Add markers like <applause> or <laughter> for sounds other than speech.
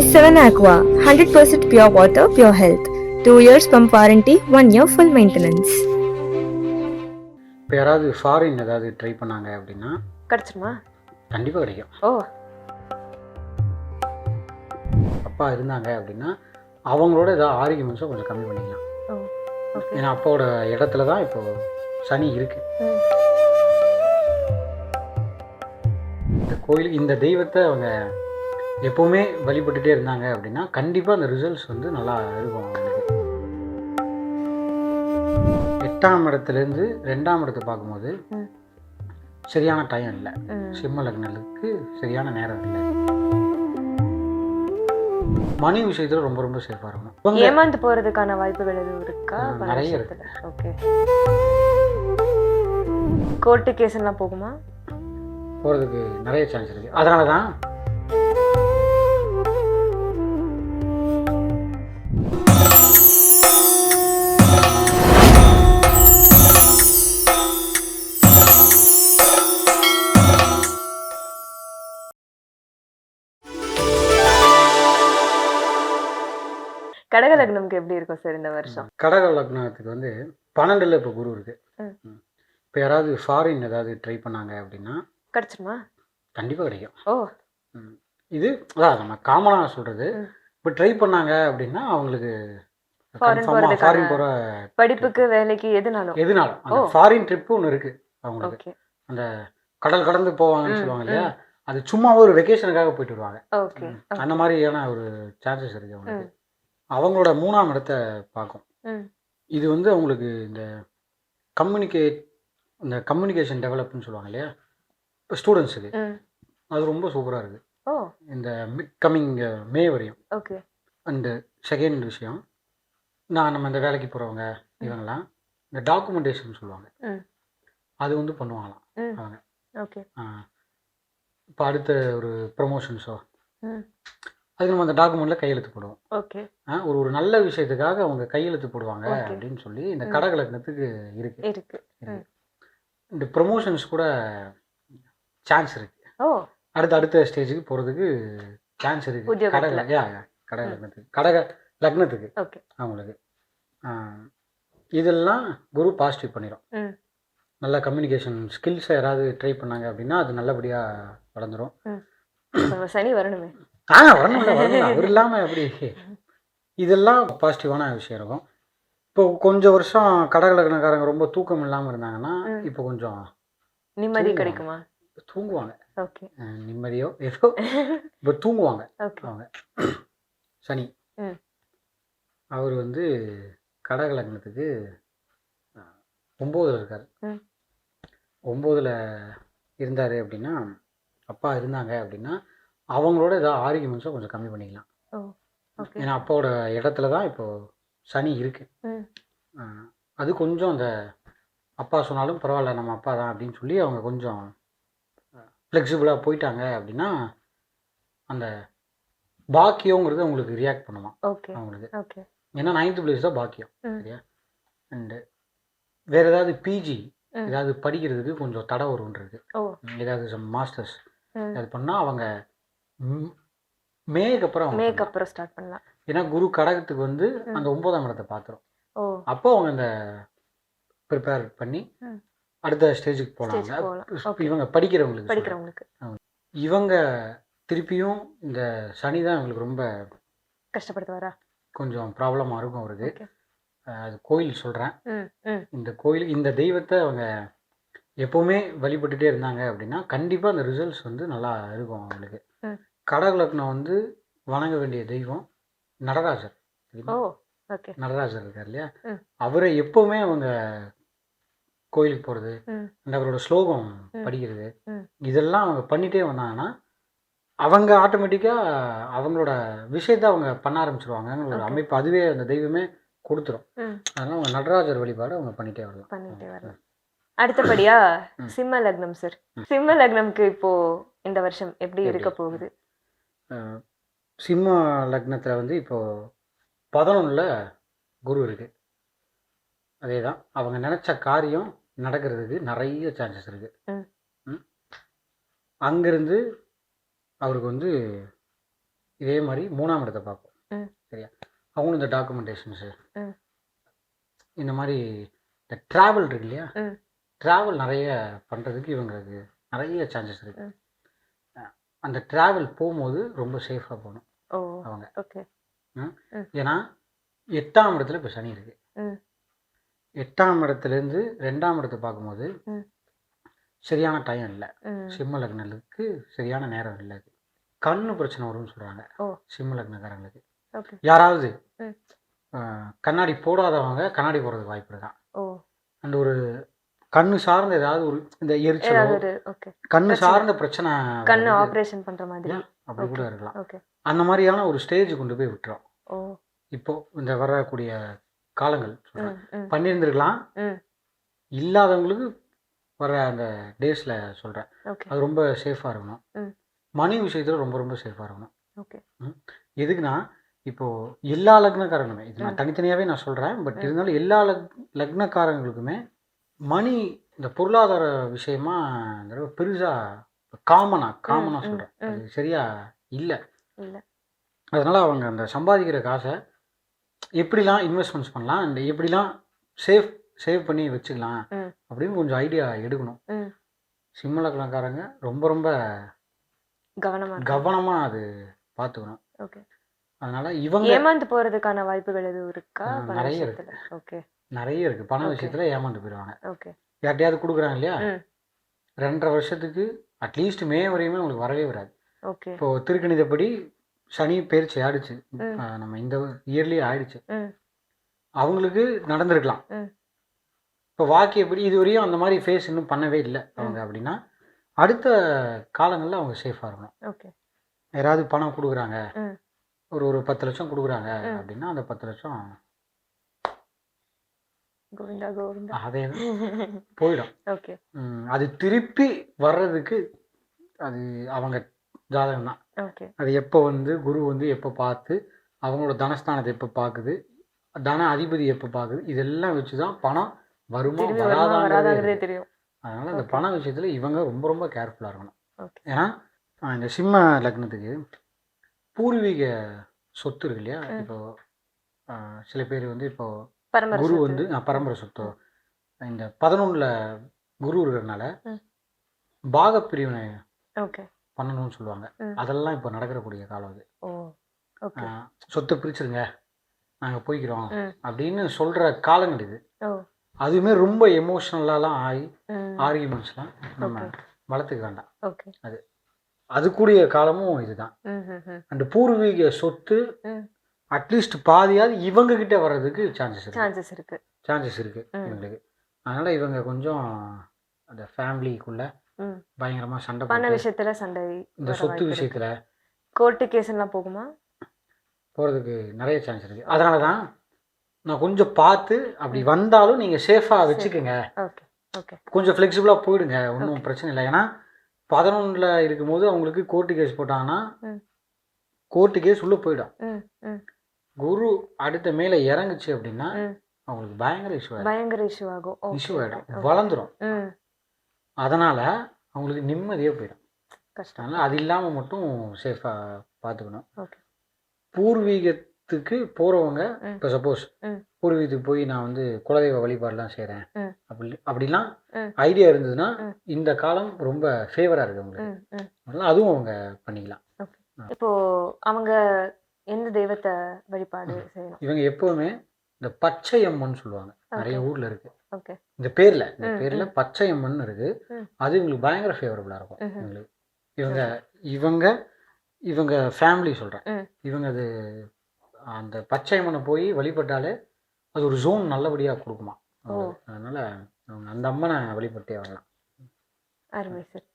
S7 Aqua, 100% pure water, pure health. 2 years pump warranty, 1 year full maintenance. இப்போ யாராவது foreign ஏதாவது try பண்ணாங்க அப்படின்னா கிடச்சிருமா கண்டிப்பாக கிடைக்கும் ஓ அப்பா இருந்தாங்க அப்படின்னா அவங்களோட ஏதாவது ஆரோக்கியமன்ஸை கொஞ்சம் கம்மி பண்ணிக்கலாம் ஏன்னா அப்பாவோட இடத்துல தான் இப்போ சனி இருக்கு. இந்த கோயில் இந்த தெய்வத்தை அவங்க எப்போவுமே வழிபட்டுட்டே இருந்தாங்க அப்படின்னா கண்டிப்பாக அந்த ரிசல்ட்ஸ் வந்து நல்லா இருக்கும் அவங்களுக்கு. எட்டாம் இடத்துலேருந்து ரெண்டாம் இடத்தை பார்க்கும்போது. சரியான டைம் இல்லை. சிம்ம லக்னத்துக்கு சரியான நேரம் இல்லை. மணி விஷயத்தில் ரொம்ப ரொம்ப சேஃபாக இருக்கணும். இவங்க ஏமாந்து போறதுக்கான வாய்ப்புகள் எதுவும் இருக்கா? நிறைய விஷயத்துல. ஓகே. கோர்ட்டு கேஸ் எல்லாம் போகுமா? போகிறதுக்கு நிறைய சான்ஸ் இருக்குது அதனால தான் கடக லக்னம்க்கு எப்படி இருக்கும் சார் இந்த வருஷம்? கடக லக்னத்துக்கு வந்து பன்னெண்டில் இப்போ குரு இருக்குது ம். இப்போ யாராவது ஃபாரின் ஏதாவது ட்ரை பண்ணாங்க அப்படின்னா கிடச்சிருமா? கண்டிப்பாக கிடைக்கும். ஓ. இது அதான் நம்ம காமனாக சொல்கிறது. இப்போ ட்ரை பண்ணாங்க அப்படின்னா அவங்களுக்கு ஃபாரின் போகிற படிப்புக்கு வேலைக்கு எதுனாலும். எதுனாலும். ஃபாரின் ட்ரிப்பு ஒன்று இருக்குது அவங்களுக்கு. அந்த கடல் கடந்து போவாங்கன்னு சொல்லுவாங்க இல்லையா? அது சும்மா ஒரு வெக்கேஷனுக்காக போயிட்டு வருவாங்க. அந்த மாதிரியான ஒரு சான்சஸ் இருக்குது அவங்களுக்கு. அவங்களோட மூணாம் இடத்தை பார்க்கும். இது வந்து அவங்களுக்கு இந்த கம்யூனிகேட் இந்த கம்யூனிகேஷன் டெவலப்னு சொல்லுவாங்க இல்லையா? இப்போ ஸ்டூடெண்ட்ஸுக்கு அது ரொம்ப சூப்பராக இருக்குது இந்த கம்மிங் மே வரையும். ஓகே. அண்டு செகண்ட் விஷயம் நான் நம்ம இந்த வேலைக்கு போகிறவங்க இவங்கெல்லாம் இந்த டாக்குமெண்டேஷன் சொல்லுவாங்க. அது வந்து பண்ணுவாங்களாம் அவங்க. ஓகே. இப்போ அடுத்த ஒரு ப்ரொமோஷன்ஸோ அதுக்கு நம்ம அந்த டாக்குமெண்ட்டில் கையெழுத்து போடுவோம் ஓகே ஒரு ஒரு நல்ல விஷயத்துக்காக அவங்க கையெழுத்து போடுவாங்க. அப்படின்னு சொல்லி இந்த ம். கடகலக்னத்துக்கு இருக்கு. இருக்கு. இந்த ப்ரொமோஷன்ஸ் கூட சான்ஸ் இருக்கு. ஓ. அடுத்த அடுத்த ஸ்டேஜுக்கு போகிறதுக்கு சான்ஸ் இருக்கு. உத்தியோகத்துல. கடக யா கடக லக்னத்துக்கு. கடக லக்னத்துக்கு. அவங்களுக்கு. இதெல்லாம் குரு பாசிட்டிவ் பண்ணிடும் நல்ல கம்யூனிகேஷன் ஸ்கில்ஸை யாராவது ட்ரை பண்ணாங்க அப்படின்னா அது நல்லபடியாக வளர்ந்துரும். நம்ம சனி வரணுமே. ஆ வரணும்ல வரணும் அவர் இல்லாமல் எப்படி? இதெல்லாம் பாசிட்டிவான விஷயம் இருக்கும். இப்போ கொஞ்சம் வருஷம் கடகலக்கணக்காரங்க ரொம்ப தூக்கம் இல்லாமல் இருந்தாங்கன்னா. இப்போ கொஞ்சம் நிம்மதி. கிடைக்குமா? தூங்குவாங்க. ஓகே. நிம்மதியோ? ஏதோ <laughs> இப்போ தூங்குவாங்க. அவங்க. <clears throat> சனி. அவர் வந்து கடகலக்னத்துக்கு ஒம்போதில் இருக்கார். ஒம்போதில் இருந்தார் அப்படின்னா அப்பா இருந்தாங்க அப்படின்னா அவங்களோட ஏதாவது ஆரோக்கியமன்ஸை கொஞ்சம் கம்மி பண்ணிக்கலாம். ஏன்னா அப்பாவோட இடத்துல தான் இப்போ சனி இருக்கு. அது கொஞ்சம் அந்த அப்பா சொன்னாலும் பரவாயில்ல நம்ம அப்பா தான் அப்படின்னு சொல்லி அவங்க கொஞ்சம் ஃப்ளெக்சிபிளாக போயிட்டாங்க அப்படின்னா அந்த பாக்கியங்கிறது உங்களுக்கு ரியாக்ட் ஓகே அவங்களுக்கு. ஏன்னா நைன்த் பிளேஸ் தான் பாக்கியம். சரியா? அண்டு வேற ஏதாவது பிஜி. ஏதாவது படிக்கிறதுக்கு கொஞ்சம் தடை வரும்னு இருக்கு. ஓ. ஏதாவது மாஸ்டர்ஸ் ம். அது பண்ணால் அவங்க மேக்கு அப்புறம் அவங்க மேக் பண்ணலாம். அப்புறம் ஸ்டார்ட் பண்ணலாம். ஏன்னா குரு கடகத்துக்கு வந்து. அந்த ஒன்பதாம் இடத்தை பார்த்துரும் அப்போ அவங்க அந்த ப்ரிப்பேர் பண்ணி. அடுத்த ஸ்டேஜுக்கு போகலாம். இவங்க படிக்கிறவங்களுக்கு. படிக்கிறவங்களுக்கு. இவங்க திருப்பியும் இந்த சனி தான் இவங்களுக்கு ரொம்ப கஷ்டப்படுத்துவாரா? கொஞ்சம் ப்ராப்ளமாக இருக்கும் அவருக்கு. அது கோயில் சொல்கிறேன் இந்த கோயில் இந்த தெய்வத்தை அவங்க எப்போவுமே வழிபட்டுட்டே இருந்தாங்க அப்படின்னா கண்டிப்பாக அந்த ரிசல்ட்ஸ் வந்து நல்லா இருக்கும் அவங்களுக்கு. கடகலக்னம் வந்து வணங்க வேண்டிய தெய்வம் நடராஜர். நடராஜர் இருக்கார் இல்லையா. அவரை எப்போவுமே அவங்க கோயிலுக்கு போகிறது அந்த அவரோட ஸ்லோகம். படிக்கிறது. இதெல்லாம் அவங்க பண்ணிட்டே வந்தாங்கன்னா அவங்க ஆட்டோமேட்டிக்காக அவங்களோட விஷயத்தை அவங்க பண்ண ஆரம்பிச்சிருவாங்கங்கிற ஒரு. அமைப்பு அதுவே அந்த தெய்வமே கொடுத்துரும் அதனால் அவங்க நடராஜர் வழிபாடு அவங்க பண்ணிட்டே வரலாம் பண்ணிட்டே வரலாம் அடுத்தபடியா. சிம்ம லக்னம் சார். சிம்ம லக்னம்க்கு இப்போ இந்த வருஷம் எப்படி? இருக்க போகுது சிம்ம லக்னத்தில் வந்து இப்போது பதினொன்றில் குரு இருக்கு அதே தான் அவங்க நினச்ச காரியம் நடக்கிறதுக்கு நிறைய சான்சஸ் இருக்கு. அங்கிருந்து அவருக்கு வந்து இதே மாதிரி மூணாம் இடத்தை பார்க்கும் ம். சரியா? அவங்களும் இந்த டாக்குமெண்டேஷன்ஸு. இந்த மாதிரி இந்த ட்ராவல் இருக்கு இல்லையா. ட்ராவல் நிறைய பண்ணுறதுக்கு இவங்களுக்கு நிறைய சான்சஸ் இருக்கு. அந்த ட்ராவல் போகும்போது ரொம்ப சேஃபாக போகணும் அவங்க. ஓகே. ஏன்னா எட்டாம் இடத்துல இப்போ சனி இருக்கு. ம். எட்டாம் இடத்துலேருந்து ரெண்டாம் இடத்தை பார்க்கும்போது. சரியான டைம் இல்லை. சிம்ம லக்னத்துக்கு சரியான நேரம் இல்லை கண்ணு பிரச்சனை வரும்னு சொல்கிறாங்க. சிம்ம லக்னக்காரங்களுக்கு. யாராவது கண்ணாடி போடாதவங்க கண்ணாடி போடுறதுக்கு வாய்ப்பு இருக்கான் அந்த ஒரு கண்ணு சார்ந்த ஏதாவது ஒரு இந்த எரிச்சலோ கண்ணு. சார்ந்த பிரச்சனை கண்ணு. ஆபரேஷன் பண்ற மாதிரி. அப்படி கூட. இருக்கலாம். அந்த மாதிரியான ஒரு ஸ்டேஜ் கொண்டு போய் விட்டுரும். இப்போ இந்த வரக்கூடிய காலங்கள் பண்ணியிருந்திருக்கலாம். இல்லாதவங்களுக்கு வர அந்த டேஸில் சொல்கிறேன் அது ரொம்ப சேஃபாக இருக்கணும். மணி விஷயத்தில் ரொம்ப ரொம்ப சேஃபாக இருக்கணும். ஓகே. எதுக்குன்னா இப்போ எல்லா லக்னக்காரங்களுமே இது நான். தனித்தனியாகவே நான் சொல்கிறேன் பட். இருந்தாலும் எல்லா லக் லக்னக்காரங்களுக்குமே மணி இந்த பொருளாதார விஷயமா பெருசாக காமனாக காமனாக சொல்கிறேன். அது சரியா இல்லை. இல்ல. அதனால அவங்க அந்த சம்பாதிக்கிற காசை எப்படிலாம் இன்வெஸ்ட்மெண்ட்ஸ் பண்ணலாம் அண்ட் எப்படிலாம் சேவ் சேவ் பண்ணி வச்சுக்கலாம். அப்படின்னு கொஞ்சம் ஐடியா எடுக்கணும். ம். சிம்ம லக்னக்காரங்க ரொம்ப ரொம்ப கவனமா இருக்கணும். கவனமாக அது பார்த்துக்கணும் ஓகே. அதனால இவங்க ஏமாந்து போறதுக்கான வாய்ப்புகள் எதுவும் இருக்கா? நிறைய விஷயத்துல. ஓகே. நிறைய இருக்குது பண. விஷயத்தில் ஏமாந்து போயிடுவாங்க ஓகே. யார்ட்டையாவது கொடுக்குறாங்க இல்லையா. ரெண்டரை வருஷத்துக்கு அட்லீஸ்ட் மே வரையுமே உங்களுக்கு வரவே வராது. ஓகே. இப்போ திருக்கணிதப்படி சனி பயிற்சி ஆயிடுச்சு. நம்ம இந்த இயர்லி ஆயிடுச்சு. அவங்களுக்கு நடந்திருக்கலாம். இப்போ வாக்கியப்படி இது வரையும் அந்த மாதிரி ஃபேஸ் இன்னும் பண்ணவே இல்லை அவங்க அப்படின்னா அடுத்த காலங்களில் அவங்க சேஃபாக இருக்கணும். ஓகே. யாராவது பணம் கொடுக்குறாங்க. ஒரு ஒரு பத்து லட்சம் கொடுக்குறாங்க. அப்படின்னா அந்த பத்து லட்சம் கோவிந்தா கோவிந்தா. அதே <laughs> போயிடும். ஓகே. அது திருப்பி வர்றதுக்கு அது அவங்க ஜாதகம் தான் ஓகே அது எப்போ வந்து குரு வந்து எப்போ பார்த்து அவங்களோட தனஸ்தானத்தை எப்போ பார்க்குது தன அதிபதி எப்போ பார்க்குது இதெல்லாம் வச்சு தான் பணம் வருமா வராதாங்கிறதே. தெரியும் அதனால இந்த. பண விஷயத்தில் இவங்க ரொம்ப ரொம்ப கேர்ஃபுல்லாக இருக்கணும் ஏன்னா இந்த சிம்ம லக்னத்துக்கு பூர்வீக சொத்து இருக்கு இல்லையா. இப்போ சில பேர் வந்து இப்போ குரு. வந்து பரம்பரை சொத்தோ இந்த பதினொன்றில் குரு இருக்கிறதுனால. பாகப்பிரிவினை ஓகே பண்ணணும்னு சொல்லுவாங்க. அதெல்லாம் இப்போ நடக்கிறக்கூடிய காலம் அது. சொத்தை பிரிச்சிருங்க. நாங்கள் போய்க்கிறோம். அப்படின்னு சொல்கிற காலங்கள் இது. அதுவுமே ரொம்ப எமோஷ்னலாலாம் ஆகி ஆர்கியூமெண்ட்ஸ்லாம் நம்ம ஓகே. வளர்த்துக்க வேண்டாம். ஓகே. அதுக்குரிய காலமும் இதுதான். அந்த பூர்வீக சொத்து. அட்லீஸ்ட் பாதியாவது இவங்க கிட்ட வர்றதுக்கு சான்சஸ் இருக்கு. சான்சஸ் இருக்கு. சான்சஸ் இருக்கு. இவங்களுக்கு. அதனால இவங்க கொஞ்சம் அந்த ஃபேமிலிக்குள்ள. பயங்கரமா சண்டை பண விஷயத்துல சண்டை இந்த சொத்து விஷயத்துல கோர்ட்டு கேஸ் எல்லாம் போகுமா? போறதுக்கு நிறைய சான்ஸ் இருக்கு. அதனால தான் நான் கொஞ்சம் பார்த்து அப்படி வந்தாலும் நீங்க சேஃபா சரி. வச்சுக்கோங்க. ஓகே ஓகே கொஞ்சம் ஃப்ளெக்சிபிளா போயிடுங்க. ஒன்றும். பிரச்சனை இல்லை. ஏன்னா பதினொன்றில் இருக்கும்போது அவங்களுக்கு கோர்ட்டு கேஸ் போட்டாங்கன்னா. கோர்ட்டு கேஸ் உள்ள போயிடும். குரு அடுத்த மேலே இறங்குச்சு அப்படின்னா. அவங்களுக்கு பயங்கர இஷ்யூ பயங்கர இஷ்யூ ஆகும். இஷ்யூ ஆயிடும். Okay. அதனால அவங்களுக்கு நிம்மதியே போயிடும். கஷ்டம். அது இல்லாமல் மட்டும் சேஃபாக பார்த்துக்கணும் பூர்வீகத்துக்கு போகிறவங்க. இப்போ சப்போஸ். பூர்வீகத்துக்கு போய் நான் வந்து குலதெய்வ வழிபாடுலாம் செய்கிறேன். அப்படி அப்படிலாம். ஐடியா இருந்ததுன்னா. இந்த காலம் ரொம்ப ஃபேவராக இருக்கு அவங்களுக்கு. அதுவும் அவங்க பண்ணிக்கலாம். இப்போ அவங்க எந்த தெய்வத்தை வழிபாடு செய்யணும்? இவங்க எப்பவுமே இந்த பச்சை அம்மன் சொல்லுவாங்க. நிறைய. ஊர்ல இருக்கு. இந்த பேர்ல இந்த பேர்ல பச்சை அம்மன் இருக்கு. அது இவங்களுக்கு பயங்கர ஃபேவரபுளா இருக்கும். இவங்களுக்கு. இவங்க இவங்க இவங்க ஃபேமிலி சொல்றேன். இவங்க அது அந்த பச்சை அம்மனை போய் வழிபட்டாலே அது ஒரு ஜோன் நல்லபடியா கொடுக்குமா. அதனால அந்த அம்மனை வழிபட்டே வரலாம். அருமை சார்.